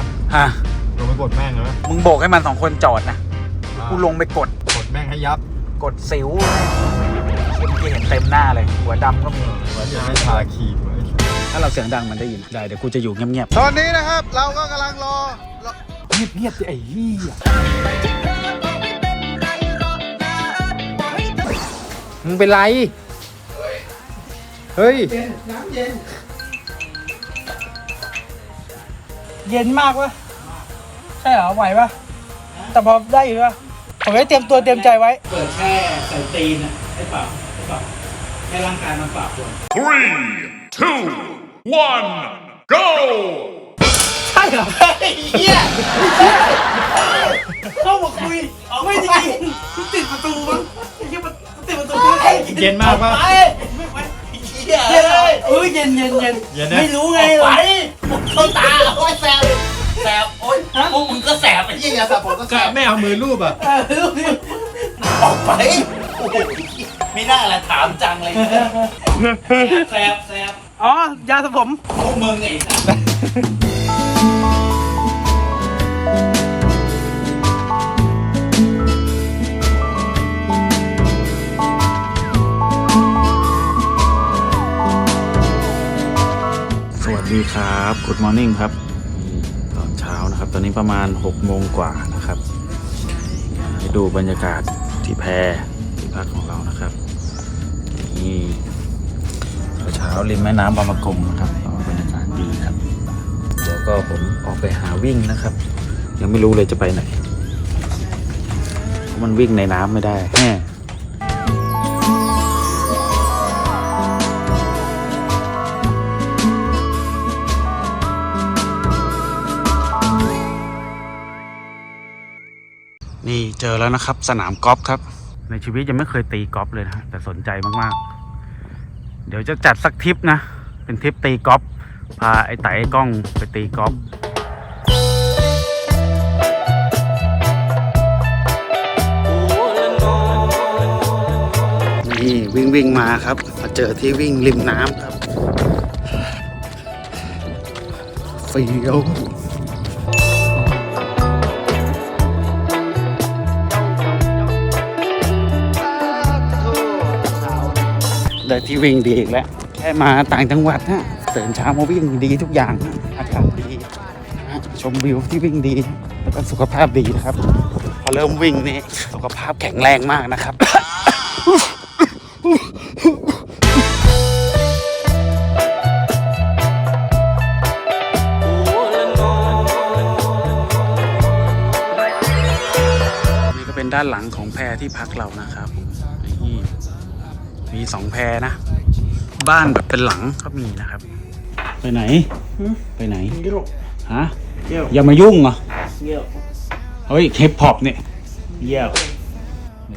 ปะฮะลงไปกดแม่งเลยปะมึงโบกให้มันสองคนจอดนะกูลงไปกดกดแม่งให้ยับกดสิวเมื่อกี้เห็นเต็มหน้าเลย หัวดำก็มีว่าจะไม่ทาครีมไว้ถ้าเราเสียงดังมันได้ยินได้เดี๋ยวกูจะอยู่เงียบตอนนี้นะครับ เราก็กำลังรอรอๆเงียบๆสิไอ้เหี้ยมึงเป็นไร เฮ้ยเย็น มากวะใช่เหรอไหวปะแต่พอได้อยู่ปะผมได้เตรียมตัวเตรียมใจไว้ เปิดแค่ใส่ตีนอะให้ปรับให้ปรับให้ร่างกายมันปรับตัว Three, two, one, go! ใช่เหรอเฮียเข้ามาคุยไม่จริงติดประตูมั้งไอ้เหี้ยมันติดประตูไอ้เย็นมากปะไปไม่ไหวเฮียเลยเออเย็นเย็นเย็นเย็นนะไม่รู้ไงหรอ เข้าตาโอ้ยแสบแสบโอ้ยพวกมึงก็แสบไอ้เหี้ยอย่าสระผมก็แสก็บไม่เอามือรูปอะเออรู้ดิออกไปโอ้โหไม่น่าละถามจังเลยแสบแสบอ๋อยาสระผมพวกมึงไอ้สัส สวัสดีครับ Good Morning ครับ ตอนเช้านะครับ ตอนนี้ประมาณ6โมงกว่านะครับ ให้ดูบรรยากาศที่แพรที่พักของเรานะครับนี่เช้าริมแม่น้ำบางปะกงนะครับบรรยากาศดีครับ เดี๋ยวก็ผมออกไปหาวิ่งนะครับ ยังไม่รู้เลยจะไปไหนเพราะมันวิ่งในน้ำไม่ได้แอแล้วนะครับ สนามกอล์ฟครับ ในชีวิตยังไม่เคยตีกอล์ฟเลยนะแต่สนใจมากๆ เดี๋ยวจะจัดสักทริปนะ เป็นทริปตีกอล์ฟพาไอ้ไต่ไอ้กล้องไปตีกอล์ฟนี่วิ่งวิ่งมาครับ มาเจอที่วิ่งริมน้ำครับเฟียว ได้ที่วิ่งดีอีกแล้ว แค่มาต่างจังหวัดนะตื่นเช้ามาวิ่งดีทุกอย่างนะอากาศดีนะชมวิวที่วิ่งดี แล้วก็สุขภาพดีนะครับ พอเริ่มวิ่งนี่สุขภาพแข็งแรงมากนะครับ นี่ก็เป็นด้านหลังของแพรที่พักเรานะครับ มีสองแพรนะ บ้านแบบเป็นหลังก็มีนะครับ ไปไหน ไปไหนฮะอย่ามายุ่งเหรอเยี่ยวเฮ้ยเคปพอปเนี่ยเยี่ยว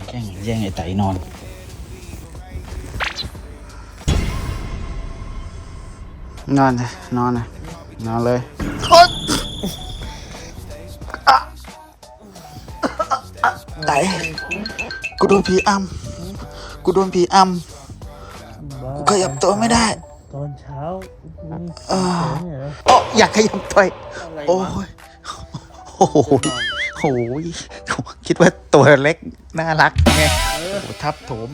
แย่งแย่งไอ้ไตนอน นอนเลยนอนเลยนอนเลยไตกูโดนผีอำ กูโดนผีอำกูขยับตัวไม่ได้ ตอนเช้าเออโอ้อยากขยับตัวโอ้ยโอ้โหโอ้ยคิดว่าตัวเล็ก น่ารักไงโอ้โหทับโถม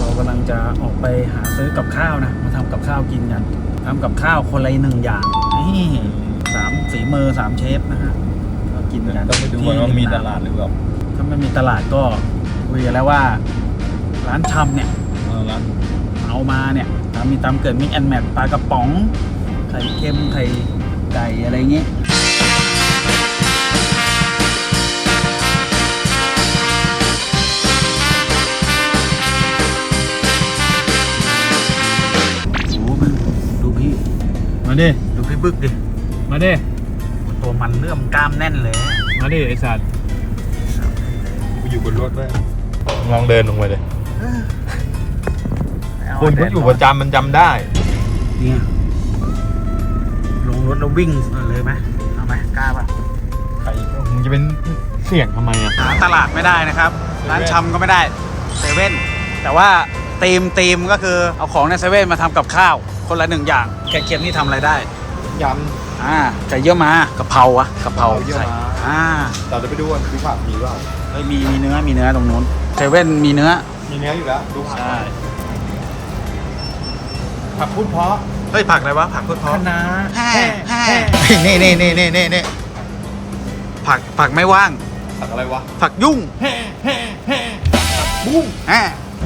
เรากำลังจะออกไปหาซื้อกับข้าวนะ มาทำกับข้าวกินกันทำกับข้าวคนละหนึ่งอย่างนี่สามสีมือสามเชฟนะฮะก็กินกันต้องไปดูก่อนว่ามีตลาดหรือเปล่าถ้าไม่มีตลาดก็คุยกันแล้วว่า ร้านชำเนี่ยเออร้านเอามาเนี่ยตามมีตามเกิดมิกแอนแมทปลากระป๋อง ไข่เค็มไข่ไก่อะไรเงี้ยโอ้โหมันดูพี่มาดิดูพี่บึกดิ มาดิตัวมันเลื่อมกล้ามแน่นเลย มาดิไอสัตว์ กูอยู่บนรถไว้ลองเดินลงไปเลย คนที่อยู่ประจำมันจำได้ เนี่ย ลงรถแล้ววิ่งเลยไหมเอาไหมกล้าป่ะใครมึงจะเป็นเสี่ยงทำไมอะหาตลาดไม่ได้นะครับ ร้านชำก็ไม่ได้เซเว่นแต่ว่าธีมธีมก็คือเอาของในเซเว่นมาทำกับข้าว คนละหนึ่งอย่างแกงเค็มนี่ทำอะไรได้ยอ่าไก่เยี่ยวม้ากะเพราอะกะเพราเยี่ยวใส่ม้าอ่าำเราจะไปดูกันดูผักมีเปล่าเฮ้ยมีมีเนื้อมีเนื้อตรงนู้นเซเว่นมีเนื้อ มีเนื้ออยู่แล้วดูผักใช่ผักพูดเพราะเฮ้ยผักอะไรวะผักพุทเพาะคะน้าแห่แห่นี่นี่นี่นี่นี่นี่ผักผักไม่ว่าง ผักอะไรวะผักยุ่งบุ้งแห่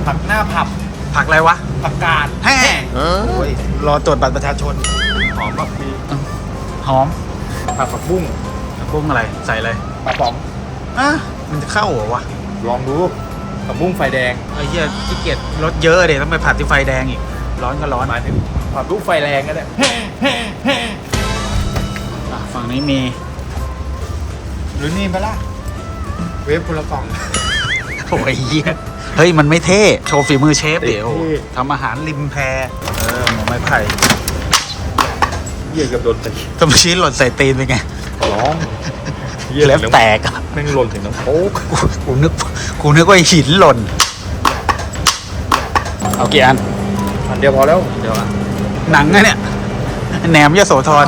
ผักหน้าผับผักอะไรวะผักกาดแห่โอ้ยรอตรวจบัตรประชาชนหอมผักชีหอมผักผักบุ้งผักบุ้งอะไรใส่อะไรผักป๋อมอะมันจะเข้าเหรอวะลองดูผั กบุ้งไฟแดงไอ้เหี้ยขี้เกียจรถเยอะเดี๋ยวต้องไปผัดที่ไฟแดงอีก ร้อนก็ร้อนหมายถึงผักบุ้งไฟแรงก็ได้อะฝั่งนี้มี หรือนี่ปะล่ะเวฟคนละกล่อง โอ้ยเหี้ยเฮ้ย มันไม่เท่ โชว์ฝีมือเชฟเดี๋ยวเท่ ทำอาหารริมแพเออหมูไม้ไผ่เยี่ยเกับโดนตีทำชิ้นหล่นใส่ตีนเป็นไงร้อง เล็บแตกอะแม่งหล่นถึงน้ำโป๊กกูกูนึกกูนึกว่าหินหล่น เอากี่อัน อันเดียวพอแล้วเดียวอะหนังนะเนี่ยแหนมยโสธร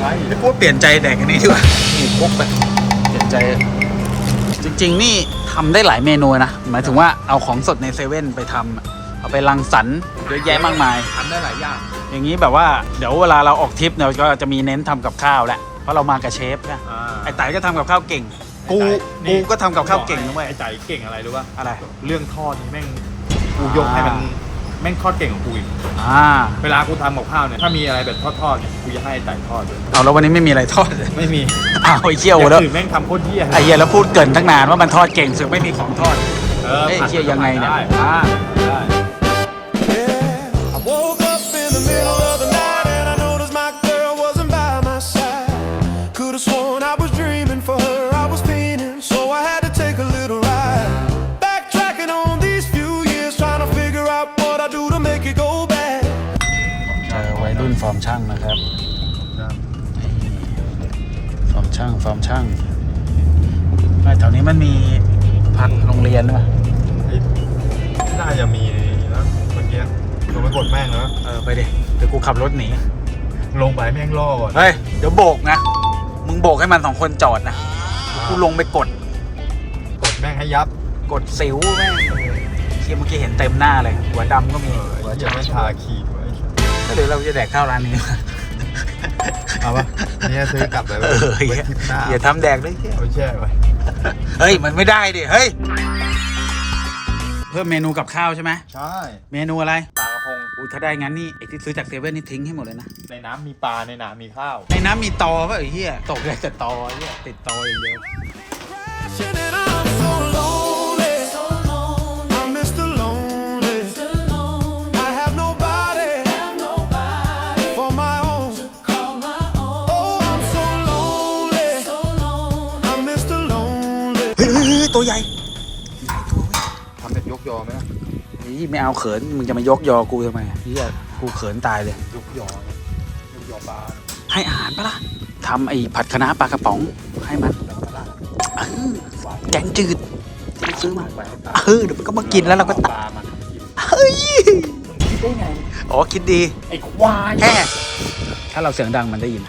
ใช่แล้วกูเปลี่ยนใจแดกอันนี้ดีกว่า นี่พกไปเปลี่ยนใจจริง ๆ นี่ทำได้หลายเมนูนะ หมายถึงว่าเอาของสดในเซเว่นไปทำอะเอาไปรังสรรค์เยอะแยะมากมาย ทำได้หลายอย่างอย่างนี้แบบว่าเดี๋ยวเวลาเราออกทริปเนี่ยก็จะมีเน้นทำกับข้าวแหละ เพราะเรามากับเชฟนะไอ้ ไต่ก็ทำกับข้าวเก่ง กู ไอ้ไต่นี่ กูก็ทำกับข้าวเก่งนะเว้ย ไอ้ใจเก่งอะไรรู้ป่ะอะไร เรื่องทอดนี่แม่งกูยกให้มันแม่งทอดเก่งของกูอีกอ่า เวลากูทำกับข้าวเนี่ยถ้ามีอะไรแบบทอดๆเนี่ยกูจะให้ไอ้ไต่ทอดเลยเอาแล้ววันนี้ไม่มีอะไรทอดเลยไม่มีอ้าวไอ้เชี่ยวอย่างแล้วอื่นแม่งทำโคตรเหี้ยไอ้เหี้ยแล้วพูดเกรินตั้งนานว่ามันทอดเก่งสึกไม่มีของทอด เออเฮ้ยผัดเชี่ยยังไงเนี่ย ได้อ่าได้ รุ่นฟอร์มช่างนะครับฟอร์มช่างฟอร์มช่างไม่แถวนี้มันมีพักโรงเรียนด้วยน่าจะมีนะเมื่อกี้ลงไปกดแม่งแล้วเออไปดิเดี๋ยวกูขับรถหนีลงไปแม่งล่อก่อนเฮ้ยเดี๋ยวโบกนะ มึงโบกให้มันสองคนจอดนะกูลงไปกด กดแม่งให้ยับ กดสิวแม่งเที่ยเมื่อกี้เห็นเต็มหน้าเลยหัวดำก็มีเออหัวไอ้เหี้จะยังไม่ไม่ทาขีดไว้ก็ เดี๋ยวเราจะแดกข้าวร้านนี้เอาปะเนี่ยซื้อกลับไปเอไว้อไว้เหี้ยทริปหน้าอย่าทำแดกเลยเหี้ยเอาไปแช่ไว้เฮ้ย มันไม่ได้ดิ เฮ้ย เพิ่มเมนูกับข้าวใช่ไหม ใช่เมนูอะไร ปลากระพงอุ้ยถ้าได้งั้นนี่ไอ้ที่ซื้อจากเซเว่นนี่ทิ้งให้หมดเลยนะ ในน้ำมีปลาในน้ำมีข้าว ในน้ำมีตอป่ะไอ้เหี้ยตกได้แต่ตอไอ้เหี้ยติดตออย่างเดียว And I'm so ตัวใหญ่ทำเป็นยกยอไหมล่ะนี่ไม่เอาเขินมึงจะมายกยอกูทำไมเหี้ยกูเขินตายเลย ยกยอนะยกยอปลาให้อาหารปะล่ะทำไอ้ผัดคะน้าปลากระป๋องให้มันเออแกงจืดที่เราซื้อมาเออเดี๋ยวมันก็มากินแล้วเราก็ปตักลามันเฮ้ยอ๋อคิดดีไอ้ควายแค่ถ้าเราเสียงดังมันได้ยิน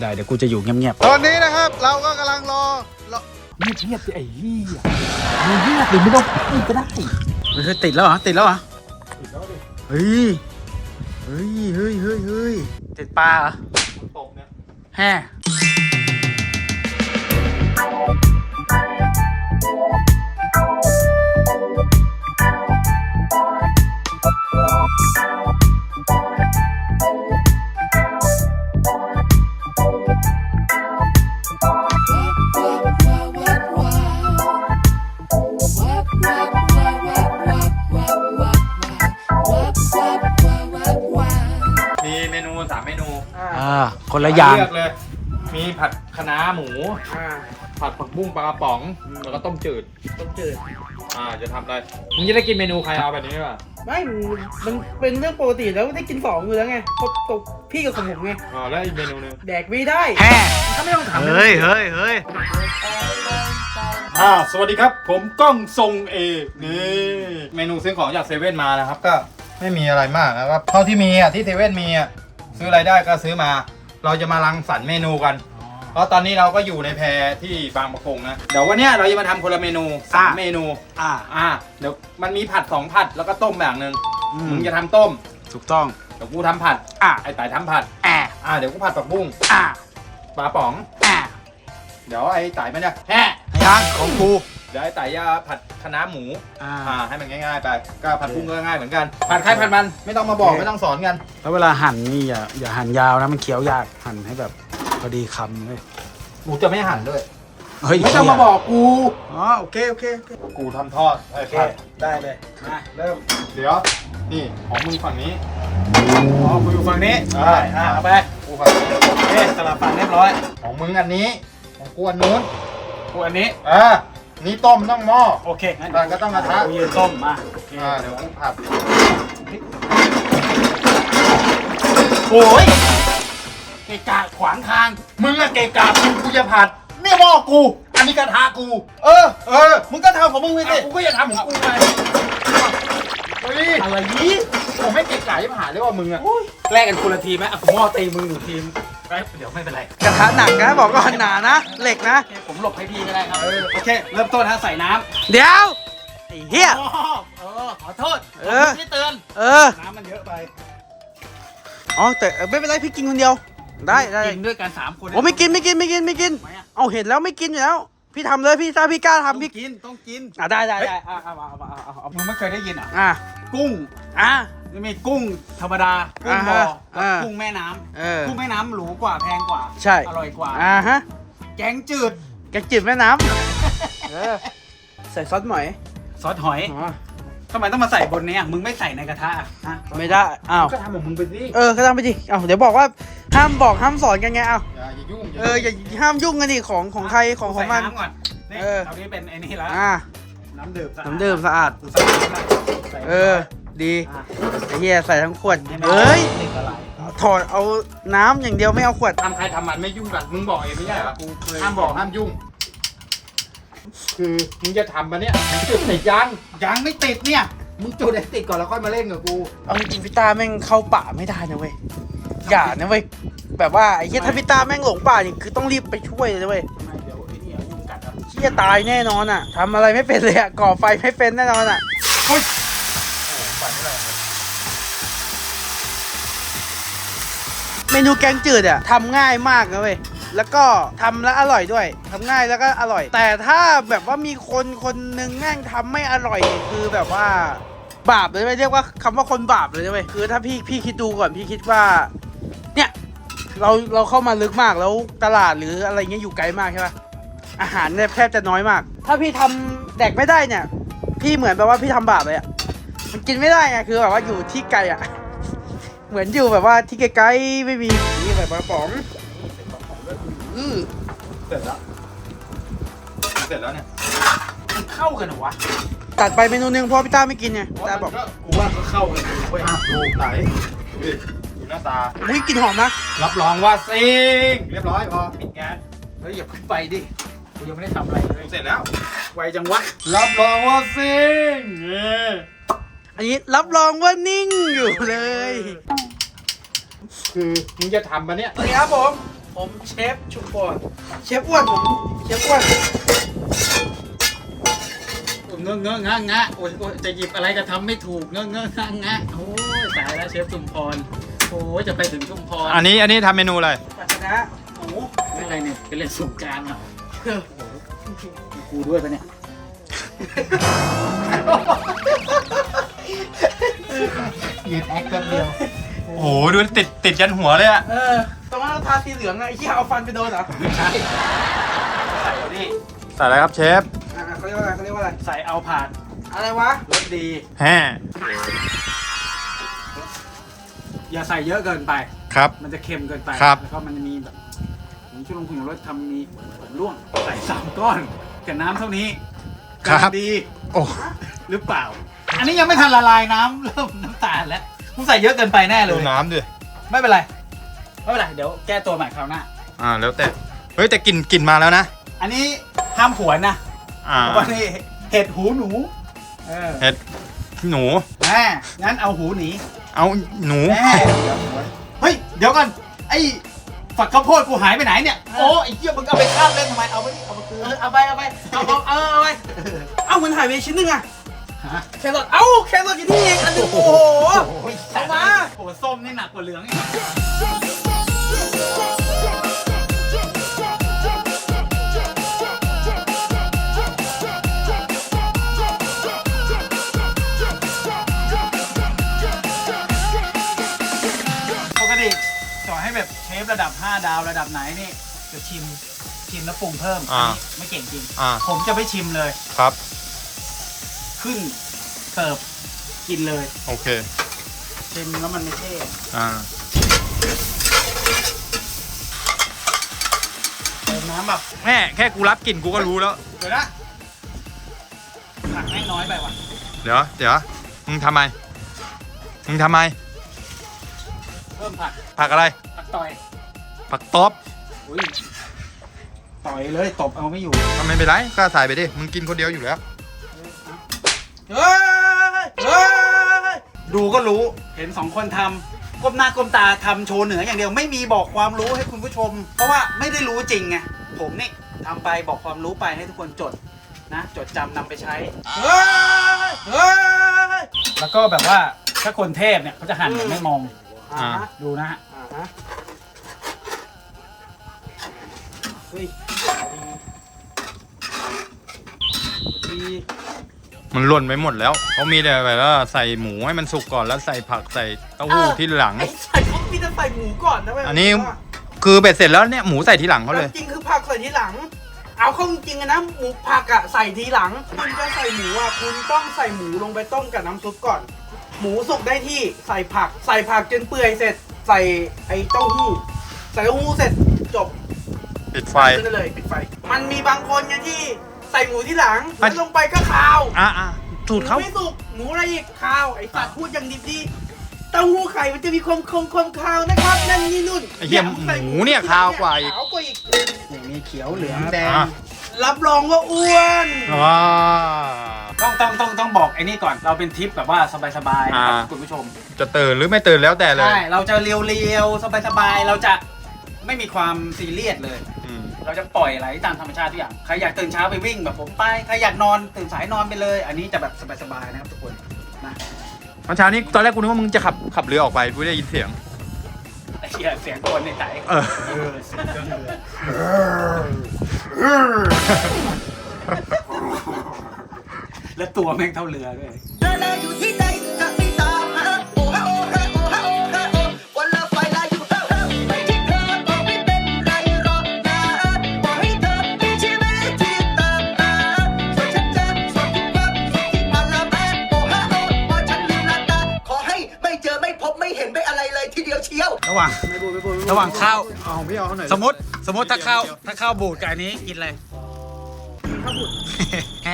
ได้เดี๋ยวกูจะอยู่เงียบตอนนี้นะครับ เราก็กำลังรอรอๆ เงียบเงียบไอ้เหี้ยเงียบเลยไม่ต้องพูดก็ได้เฮ้ยติดแล้วเหรอติดแล้วเหรอเฮ้ยเฮ้ยเฮ้ยเฮ้ยเฮ้ยติดปลาเหรอตกเนี่ยแฮ่ คนละอย่าง เลือกเลย มีผัดคะน้าหมูผัดผักบุ้งปลากระป๋อง แล้วก็ต้มจืด ต้มจืดอ่า จะทำอะไรมึงจะได้กินเมนูใครเอาแบบนี้ป่ะไม่มันมันเป็นเรื่องปกติแล้วได้กินสองอยู่แล้วไงเพราะตกพี่กับของผมไงอ่าแล้วอีกเมนูหนึงแดกไม่ได้แฮ่ถ้าไม่ต้องถามเฮ้ยเฮ้ยเฮ้ยอ่าสวัสดีครับ ผมก้องทรงเอนี่ เมนูซื้อของจากเซเว่นมานะครับ ก็ไม่มีอะไรมากนะครับเท่าที่มีอะที่เซเว่นมีอะซื้ออะไรได้ก็ซื้อมา เราจะมารังสรรค์เมนูกัน เพราะตอนนี้เราก็อยู่ในแพรที่บางประกงนะ เดี๋ยววันเนี้ยเราจะมาทำคนละเมนูสามอะ เมนู อ่าอ่า เดี๋ยวมันมีผัดสองผัดแล้วก็ต้มแบบหนึ่งอืมมึงจะทำต้ม ถูกต้องเดี๋ยวกูทำผัด อะไอ้ไต่ทำผัดอ่าอ่า เดี๋ยวกูผัดผักบุ้งอ่าปลาป๋องอ่าเดี๋ยวไอ้ไต่มันจะแห่ยังของกูเดี๋ยวไอ้ไต่จะผัดคะน้าหมู อ่า อ่า ให้มันง่ายๆไป ก็ผัดบุ้งก็ง่ายเหมือนกัน ผัดใครผัดมันไม่ต้องมาบอกโอเค ไม่ต้องสอนกัน แล้วเวลาหั่นนี่อย่าอย่าหั่นยาวนะมันเคี้ยวยากหั่นให้แบบพอดีคำเลยกูจะไม่หั่นด้วย เฮ้ยไม่ต้องมาบอกกูอ๋อโอเคโอเคโอเคกูทำทอดไอ้ผัดได้เลยมาเริ่มเดี๋ยว นี่ของมึงฝั่งนี้ อ๋อกูอยู่ฝั่งนี้อ่าอ่าเอาไปกูฝั่งนี้โอเคสลับฝั่งเรียบร้อยของมึงอันนี้ ของกูอันนู้นกูอันนี้อ่า นี่ต้มต้องหม้อ โอเคงั้นต่างก็ต้องกระทะกูยืนต้มมาโอเคอ่าเดี๋ยวกูผัดโอ้ยเกะกะขวางทาง มึงอะเกะกะกูกูจะผัดนี่หม้อกู อันนี้กระทะกู เออ เออ มึงก็ทำของมึงไปสิ กูก็จะทำของกูไป เฮ้ยอะไรนี้ผมไม่เกะกะที่ผ่านเลยว่ามึงอะแลกกันคนละทีมไหมอะผมหม้อตีมึงหนึ่งทีมเอ้ยเดี๋ยวไม่เป็นไร กระทะหนักนะบอกก่อนหนานะ เหล็กนะ ผมหลบให้พี่ก็ได้ครับโอเค เริ่มต้นฮะใส่น้ำเดี๋ยวไอ้เหี้ย อ๋อเออขอโทษเออที่เตือนเออ น้ำมันเยอะไปอ๋อแต่ไม่เป็นไรพี่กินคนเดียว ได้ได้กินด้วยกันสามคนโอ้ไม่กินไม่กินไม่กินไม่กิน ทำไมอะเอาเห็นแล้วไม่กินอยู่แล้ว พี่ทำเลยพี่ถ้าพี่กล้าต้องทำพี่กินต้องกิน อะได้ได้ได้อะเอาเอาเอาเอาเอามึงไม่เคยได้ยินอะ อะกุ้งอะ จะมีกุ้งธรรมดา กุ้งบ่ออ่าฮะกับอ่ากุ้งแม่น้ำเออกุ้งแม่น้ำหรูกว่าแพงกว่าใช่ อร่อยกว่า อ่าฮะแกงจืด แกงจืดแม่น้ำเออใส่ซอสหมอยซอสหอย อ๋อ ทำไมต้องมาใส่บนเนี้ยมึงไม่ใส่ในกระทะอะฮะไม่ได้อ้าวก็ทำของมึงไปสิเออก็ทำไปดิเอาเดี๋ยวบอกว่าห้ามบอกห้ามสอนกันไงเอาอย่าอย่ายุ่งเอออย่าห้ามยุ่งกันดิของของใครของของมัน ใส่น้ำก่อนนี่เออ ตอนนี้เป็นไอ้นี่แล้วอ่าน้ำดื่มสะอาดน้ำดื่มสะอาด กูใส่น้ำแล้วใส่เออ ดีอะไอ้เหี้ยใส่ทั้งขวดให้มันเฮ้ยติดละลายถอดเอาน้ำอย่างเดียวไม่เอาขวด ทำใครทำมันไม่ยุ่งกันมึงบอกเองไม่ใช่เหรอกูเคยห้ามบอกห้ามยุ่ง คือมึงจะทำมาเนี่ยมึงจุดติดยังยังไม่ติดเนี่ย มึงจุดไอ้ติดก่อนแล้วค่อยมาเล่นกับกูเอาจริงๆพี่ตาแม่งเข้าป่าไม่ได้นะเว้ยอย่านะเว้ยแบบว่าไอ้เหี้ยถ้าพี่ตาแม่งหลงป่านี่คือต้องรีบไปช่วยเลยนะเว้ยทำไมเดี๋ยวไอ้นี่อะยุงกัดอะเชี่ยตายแน่นอนอะทำอะไรไม่เป็นเลยอะก่อไฟไม่เป็นแน่นอนอะเมนูแกงจืดอะทำง่ายมากนะเว้ย แล้วก็ทำแล้วอร่อยด้วยทำง่ายแล้วก็อร่อย แต่ถ้าแบบว่ามีคนคนหนึ่งแม่งทำไม่อร่อยคือแบบว่า บาปเลยไม่เรียกว่าคำว่าคนบาปเลยนะเว้ยคือถ้าพี่พี่คิดดูก่อนพี่คิดว่า เนี่ย เราเราเข้ามาลึกมากแล้วตลาดหรืออะไรเงี้ยอยู่ไกลมากใช่ปะอาหารเนี่ยแทบจะน้อยมาก ถ้าพี่ทำแดกไม่ได้เนี่ย พี่เหมือนแบบว่าพี่ทำบาปเลยอะมันกินไม่ได้ไงคือแบบว่าอยู่ที่ไกลอะเหมือนอยู่แบบว่าที่ไกลๆไม่มีนี่แบบกระป๋อง อือเสร็จแล้ว เสร็จแล้วเนี่ยมันเข้ากันเหรอวะตัดไปเมนูหนึงเพราะพี่ต้าไม่กินไงตาบอกกูว่าก็เข้ากันอยู่เว้ยอะดูไตดูดิดูหน้าตา อุ้ยกลินหอมนะรับรองว่าซิงเรียบร้อยพอปิดงานเฮ้ยอย่าเพิ่งไปดิกูยังไม่ได้ทำอะไรเลยเสร็จแล้ว ไวจังวะรับรองว่าซิงเอออันนี้รับรองว่านิ่งอยู่เลย คือมึงจะทำมาเนี่ยสวัสดีครับผม ผมเชฟชุมพรเชฟอ้วนผมเชฟอ้วนเงอะเงอะงะงะโอ้ยโอ้ยจะหยิบอะไรก็ทำไม่ถูกเงอะเงอะงะงะโอ้ยตายแล้วเชฟชุมพรโอ้ยจะไปถึงชุมพรอันนี้อันนี้ทำเมนูอะไร ปัตนะหมูไม่อะไรเนี่ยเป็นเล่นสงกรารอะโอ้โหกูด้วยปะเนี่ย ยืนแอคแป๊บเดียว โอ้โหดูติดติดยันหัวเลยอะเออ ตรงนั้นเราทาสีเหลืองอะไอ้ที่เอาฟันไปโดนเหรอใช่ใส่นี่ใส่อะไรครับเชฟอ่าเขาเรียกว่าอะไรเขาเรียกว่าอะไร ใส่เอาผ่านอะไรวะ รสดี แฮ่อย่าใส่เยอะเกินไป ครับ มันจะเค็มเกินไป ครับ แล้วก็มันจะมีแบบผมช่วยลงทุนรสทำมีผลร่วง ใส่สามก้อนกับน้ำเท่านี้ครับกำลังดีโอ้ หรือเปล่า อันนี้ยังไม่ทันละลายน้ำเริ่มน้ำตาลแล้วมึงใส่เยอะเกินไปแน่เลดูย น้ำดิ ไม่เป็นไร ไม่เป็นไรเดี๋ยวแก้ตัวใหม่คราวหน้า อ่าแล้วแต่เฮ้ยแต่กลิ่นกลิ่นมาแล้วนะ อันนี้ห้ามผวนนะอ่าเพราะว่านี่เห็ดหูหนู เออเห็ดหนูแหมงั้นเอาหูหนีเอาหนูแหมเฮ้ยเดี๋ยวก่อนไอ้ฝักข้าวโพดกูหายไปไหนเนี่ย โอ้ไอ้เหี้ยมึงเอาไปข้ามเล่นทำไมเอาไปดิเอามาคืนเออเอาไปเอาไปเอาเอาเอาเอาไปเอามันหายไปชิ้นหนึงอะแครอทเอ้าแครอทอยู่ที่นี่เองอันหนึงโอ้โห โอ้ยเอามา โอ้ส้มนี่หนักกว่าเหลืองอีก ฟระดับ 5 ดาวระดับไหนนี่จะชิมชิมแล้วปรุงเพิ่มอ่า นนี้ไม่เก่งจริง อ่าผมจะไม่ชิมเลย ครับ ขึ้นเสิร์ฟกินเลยโอเค ชิมแล้วมันไม่เท่อ่า เติมน้ำแบบแม่แค่กูรับกลิ่นกูก็รู้แล้ว เดี๋ยวนะผักแม่งน้อยไปว่ะเดี๋ยวเดี๋ยวมึงทำไม มึงทำไมเพิ่มผักผักอะไรผักต่อย ผักตบอุ้ยต่อยเลยตบเอาไม่อยู่ ทำไมเป็นไรก็ใส่ไปดิ มึงกินคนเดียวอยู่แล้ว เฮ้ยเฮ้ยดูก็รู้ เห็นสองคนทำก้มหน้าก้มตาทำโชว์เหนืออย่างเดียวไม่มีบอกความรู้ให้คุณผู้ชม เพราะว่าไม่ได้รู้จริงไง ผมนี่ทำไปบอกความรู้ไปให้ทุกคนจดนะ จดจำนำไปใช้ เฮ้ยเฮ้ยแล้วก็แบบว่าถ้าคนเทพเนี่ยเขาจะหั่นแบบไม่มอง อ่า ดูนะฮะ อ่าฮะ ฮ้ยดีมันหล่นไปหมดแล้วเขามีแต่แบบว่าใส่หมูให้มันสุกก่อนแล้วใส่ผักใส่เต้าหู้ที่หลัง ไอ้ใส่พวกพี่จะใส่หมูก่อนนะเว้ยอันนี้คือเบ็ดเสร็จแล้วเนี่ยหมูใส่ทีหลังเขาเลย จริงคือผักใส่ทีหลัง เอาเข้าจริงๆอะนะหมูผักอะใส่ทีหลังคุณจะใส่หมูอะคุณต้องใส่หมูลงไปต้มกับน้ำซุปก่อน หมูสุกได้ที่ใส่ผัก ใส่ผักจนเปื่อยเสร็จ ใส่ไอ้เต้าหู้ใส่เต้าหู้เสร็จจบ ปิดไฟ ขึ้นได้เลยปิดไฟ มันมีบางคนไงที่ใส่หมูที่หลังอะ แล้วลงไปก็คาวอะอะสูตรเขาหมูไม่สุกหมูอะไรอีกคาวไอ้สัตว์พูดอย่างดิบดีเต้าหู้ไข่มันจะมีความคงความคาวนะครับนั่นนี่นู่นไอ้เหี้ยนี่ใส่หมูเนี่ยคาวกว่าอีกขาวกว่าอีก นี่มีเขียวเหลืองแดง อะรับรองว่าอ้วนว้า ต้องต้องต้องต้องบอกไอ้นี่ก่อนเราเป็นทริปแบบว่าสบายๆนะครับอ่า คุณผู้ชมจะตื่นหรือไม่ตื่นแล้วแต่เลย ใช่เราจะเรียวๆสบายๆเราจะไม่มีความซีเรียสเลยอืม เราจะปล่อยไหลตามธรรมชาติทุกอย่างใครอยากตื่นเช้าไปวิ่งแบบผมไปใครอยากนอนตื่นสายนอนไปเลย อันนี้จะแบบสบายๆนะครับทุกคนนะเมื่อเช้านี้ตอนแรกกูนึกว่ามึงจะขับขับเรือออกไปกูได้ยินเสียงไอ้เหี้ยเสียงคนในใจเออเออเสียงเครื่องเรือแล้วตัวแม่งเท่าเรือด้วย เธอเลยอยู่ที่ใดจะ ทีเดียวเชียว ระหว่างระหว่างข้าว เอาพี่เอาหน่อยสมมติสมมติถ้าข้าวถ้าข้าวบูดกับอันนี้กินอะไร ข้าวบูดแหม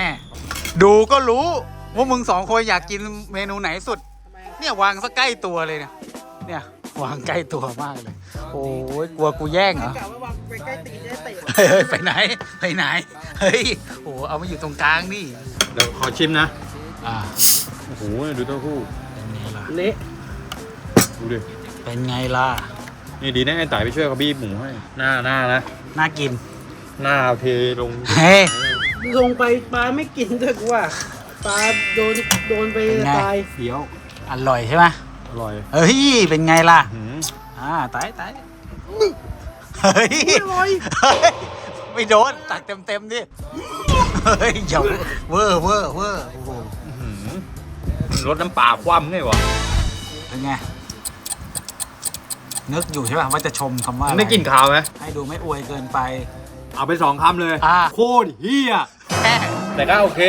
ดูก็รู้ว่ามึงสองคนอยากกินเมนูไหนสุด เนี่ยวางซะใกล้ตัวเลยเนี่ยเนี่ยวางใกล้ตัวมากเลย โอ้ยกลัวกูแย่งเหรอ กะว่าวางไปใกล้ตีนจะได้เตะเฮ้ยไปไหน ไปไหน เฮ้ย โอ้เอามาอยู่ตรงกลางนี่ เดี๋ยวขอชิมนะ อ่าโอ้โหดูเต้าหู้เป็นไงล่ะเละดูดิ เป็นไงล่ะ นี่ดีนะไอ้ต่ายไปช่วยเขาบี้หมูให้ หน้าหน้านะ น่ากิน หน้าเอาเทลง เฮ้ย ลงไปปลาไม่กินเถอะกูว่าปลาโดนโดนไปเป็นไง ตายเฟี้ยว อร่อยใช่ไหมอร่อยเฮ้ย เป็นไงล่ะ หืมอ่าตายตายเฮ้ยอร่อยเฮ้ย ไม่โดน ตักเต็มเต็มๆดิ เฮ้ยอย่าเวอร์เวอร์เวอร์โอ้โหหืมรสน้ำปลาคว่ำไงวะเป็นไง นึกอยู่ใช่ป่ะว่าจะชมคำว่าอะไรไม่กลินขาวไหมให้ดูไม่อวยเกินไป เอาไปสองคำเลยอ่า โคตรเฮียแค่แต่ก็โอเค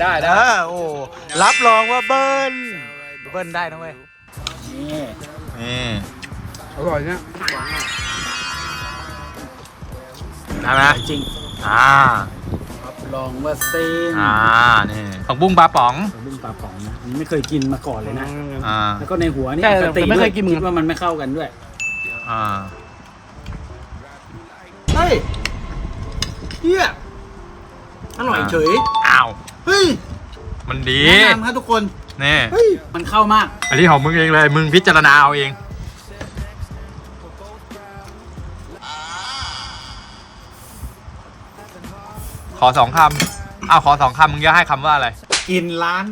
ได้เอได้อโอ้รับรองว่าเบิ้ลเบิ้ลได้นะเว้ยนี่นี่อร่อยเนี่ยได้ไหมจริงอ่ารับรองว่าเส้นอ่านี่ผักบุ้งปลาป๋องบุ้งปลาป๋องนะอันนี้ไม่เคยกินมาก่อนเลยนะ อ่าแล้วก็ในหัวนี่ใช่ปกติแต่ไม่เคยด้วกินเหมือนคิดว่ามันไม่เข้ากันด้วย่าเฮ้ยเฮียอร่อยเฉย อ้าว เฮ้ยมันดีแนะนำครับทุกคน นี่เฮ้ย มันเข้ามาก อันนี้ของมึงเองเลย มึงพิจารณาเอาเอง ขอสองคำอ้าวขอสองคำมึงจะให้คำว่าอะไร กินร้าน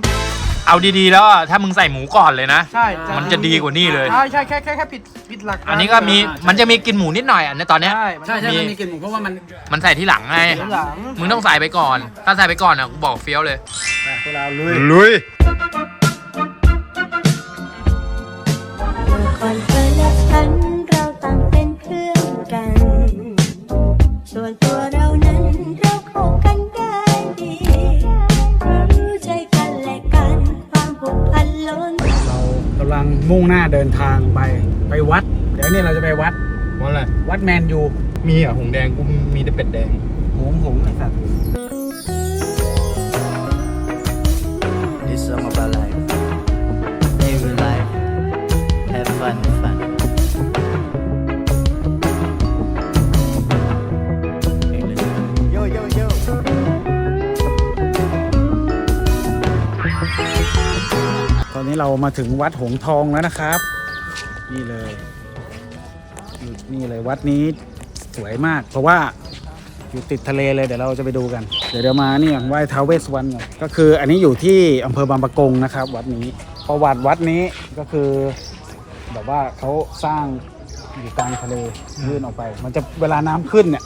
เอาดีๆแล้วอะถ้ามึงใส่หมูก่อนเลยนะใช่มันจะดีกว่านี่เลย ใช่ใช่แค่แค่แค่ผิดผิดหลัการอันนี้ก็มีมันจะมีกลินหมูนิดหน่อยอะในตอนเนี้ย ใช่ใช่ใช่มันมีกลิ่นหมูเพราะว่ามันมันใส่ที่หลังไงหลังมึงต้องใส่ไปก่อน ถ้าใส่ไปก่อนอะกูบอกเฟี้ยวเลย พวกเราลุยลุย ก่อนเธอและฉันเราต่างเป็นเพื่อนกัน ส่วนตัวเรานั้นเราำลังมุ่งหน้าเดินทางไปไปวัด เดี๋ยวนี้เราจะไปวัดว่าอะไร วัดแมนยูมีอะหงแดงกูมีแต่เป็ดแดง หงหงไอ้สัตว์ This song about life. อนนี้เรามาถึงวัดหงทองแล้วนะครับ นี่เลยนี่นี่เลยวัดนี้สวยมาก เพราะว่าอยู่ติดทะเลเลยเดี๋ยวเราจะไปดูกัน เดี๋ยวเดี๋ยวมานี่ก่อนไหว้ท้าวเวสสวรรณก่อนก็คืออันนี้อยู่ที่อำเภอบางปะกงนะครับ วัดนี้ประวัติวัดนี้ก็คือแบบว่าเขาสร้างอยู่กลางทะเลยื่นออกไป มันจะเวลาน้ำขึ้นเนี่ย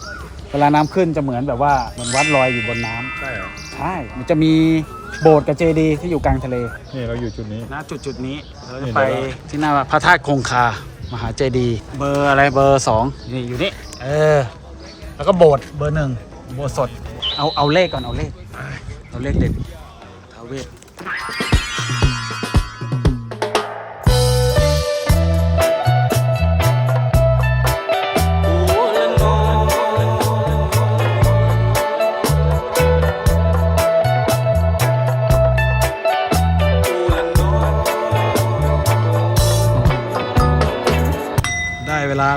เวลาน้ำขึ้นจะเหมือนแบบว่าเหมือนวัดลอยอยู่บนน้ำใช่เหรอใช่ มันจะมี โบสถ์กับเจดีย์ที่อยู่กลางทะเลนี่เราอยู่จุดนี้ ณจุดจุดๆนี้เราจะเห็นไปแล้วที่หน้าพระธาตุคงคามหาเจดีย์เบอร์อะไรเบอร์สองนี่อยู่นี่เออ แล้วก็โบสถ์เบอร์หนึ่งโบสถ์สดเอาเอาเลขก่อนเอาเลข เอาเลขเด็ดท้าวเวส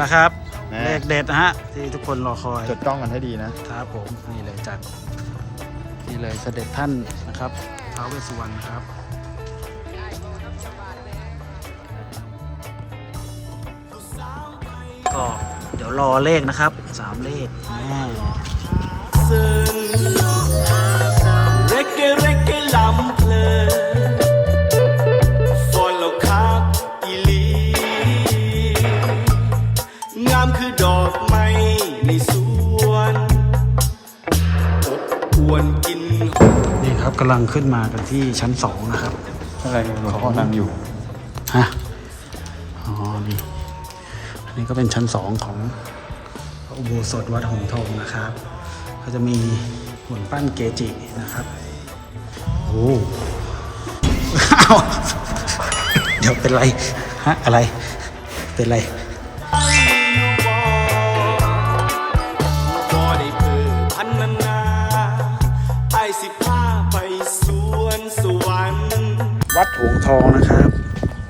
ลาแล้วครับแน่เลขเด็ดนะฮะที่ทุกคนรอคอยจดจ้องกันให้ดีนะครับผมนี่เลยจัดนี่เลยเสด็จท่านนะครับท้าวเวสสุวรรณนะครับก็เดี๋ยวรอเลขนะครับสามเลขแน่ กำลังขึ้นมากันที่ชั้นสองนะครับ อะไรหลวงพ่อนั่งอยู่ฮะอ๋อนี่อันนี้ก็เป็นชั้นสองของพระอุโบสถวัดหงส์ทองนะครับ ก็จะมีหุ่นปั้นเกจินะครับโอ้อ้าวเดี๋ยวเป็นไรฮะอะไรเป็นไร ทองนะครับ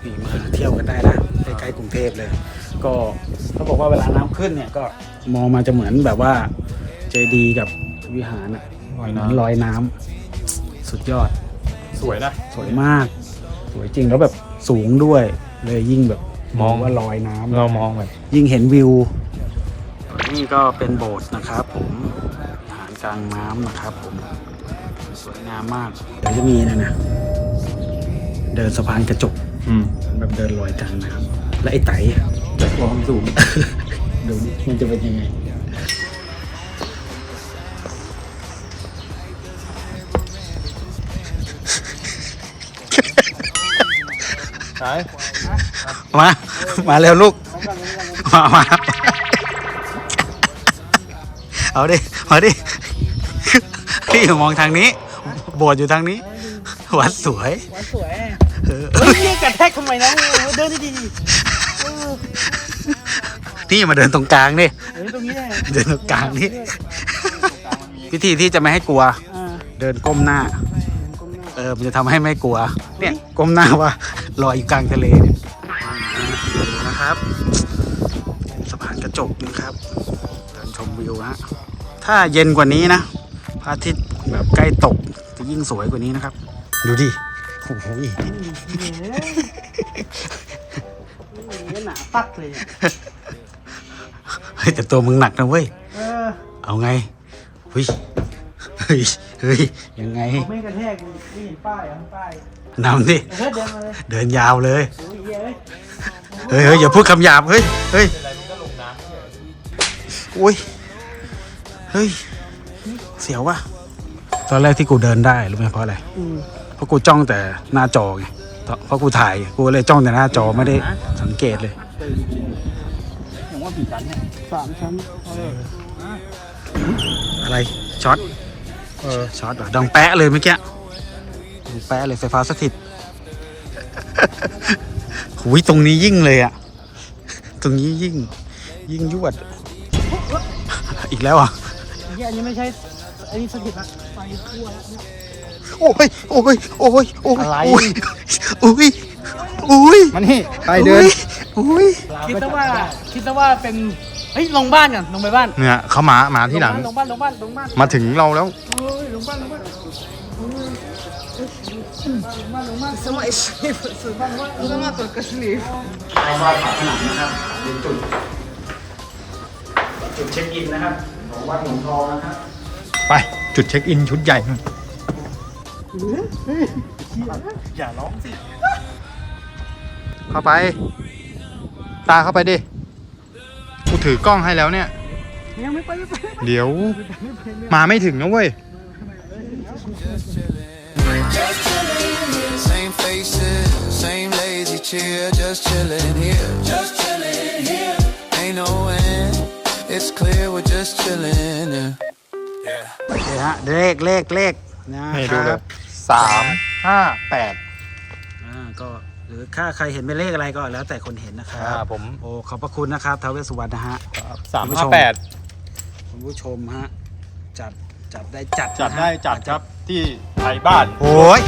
นี่มาเที่ยวกันได้นะใกล้ๆกรุงเทพเลย ก็เขาบอกว่าเวลาน้ำขึ้นเนี่ยก็มองมาจะเหมือนแบบว่าเจดีย์กับวิหารอะลอยเหมืน้ำอนลอยน้ำสุดยอด สวยนะสวยมาก สวยจริงแล้วแบบสูงด้วย เลยยิ่งแบบมองว่าลอยน้ำเรามองแบบยิ่งเห็นวิว นี่ก็เป็นโบสถ์นะครับ ผมวิหารกลางน้ำนะครับ ผมสวยงามมากเดี๋ยวจะมีนะนะ เดินสะพานกระจกอืมแบบเดินลอยกลางน้ำและไอ้ไตจากความสูงเดี๋ยวมันจะเป็นยังไงใช่มา มาเร็วลูก มา มา เอาดิมาดิ พี่มองทางนี้ โบสถ์อยู่ทางนี้ วัดสวย วัดสวย เออเฮ้ยกระแทกทำไมนะเดินดีนี่มาเดินตรงกลางนี่เดินตรงนี้แหละเดินตรงกลางนี่วิธีที่จะไม่ให้กลัว อ่าเดินก้มหน้าเออมันจะทำให้ไม่กลัว เนี่ยก้มหน้าว่าลอยอยู่กลางทะเลเนี่ยนะครับสะพานกระจกนะครับเดินชมวิวฮะถ้าเย็นกว่านี้นะพระอาทิตย์แบบใกล้ตกจะยิ่งสวยกว่านี้นะครับ ดูดิ โอ้โหนี่หนาปักเลยอะเฮ้ยแต่ตัวมึงหนักนะเว้ย เออเอาไงหุยเฮ้ยเฮ้ยยังไงเขาไม่กระแทกนี่เห็นป้ายอะป้ายนำดิเฮ้ยเดินมาเลยเดินยาวเลย โอ้ยเหี้ยเอ้ยเฮ้ยเฮ้ยอย่าพูดคำหยาบ เฮ้ย เฮ้ยโอ้ย เฮ้ย เสียวว่ะ ตอนแรกที่กูเดินได้ รู้ไหมเพราะอะไร เพราะกูจ้องแต่หน้าจอไงเพราะกูถ่ายกูเลยจ้องแต่หน้าจอไม่ได้สังเกตเลยสามชั้นอะไรช็อตเออช็อตเหรอดังแปะเลยเมื่อกี้ดังแปะเลยไฟฟ้าสถิตหุยตรงนี้ยิ่งเลยอะตรงนี้ยิ่ง ยิ่งยวด อีกแล้วอะอันนี้ไม่ใช่อันนี้สถิตละไฟคั่วแล้ว โอ้ยโอ้ยโอ้ยโอ้ยอะไร โอ้ยโอ้ยโอ้ยมานี่ไปเดินโอ้ยคิดซะว่าคิดซะว่าเป็นเฮ้ยลงบ้านก่อนลงไปบ้านเนี่ยเขาหมาหมาที่หลังลงบ้านลงบ้านลงบ้านมาถึงเราแล้ว เฮ้ยลงบ้านลงบ้านสมัยชีพสุดบ้านว่าสมัยตัวกระสีจุดเช็คอินนะครับของวัดหงทองนะครับไปจุดเช็คอินชุดใหญ่หน่ อยอย่าร้องสิ เข้าไป ตาเข้าไปดิ กูถือกล้องให้แล้วเนี่ย ยังไม่ไปไม่ไปเดี๋ยว มาไม่ถึงนะเว้ย Same faces, same lazy chair, just chilling here. Just chilling here. Ain't no end. It's clear we're just chilling. Yeah. โอเคฮะเลขเลขเลขนะให้คดูเลรัย บ สามห้าแปด อ่าก็หรือถ้าใครเห็นเป็นเลขอะไรก็แล้วแต่คนเห็นนะครับครับผม โอ้ขอบพระคุณนะครับท้าวเวสสุวรรณนะฮะ สามห้าแปดคุณผู้ชมฮะจัดจัดได้จัดจัดได้จัดครับที่ไทยบ้าน โอ้ย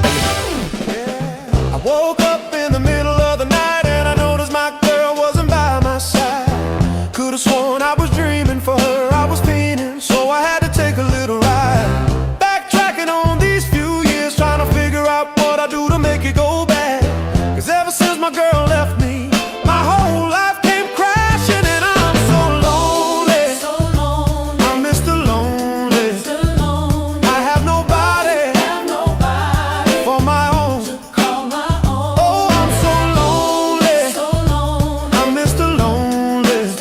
sworn I was dreaming for her.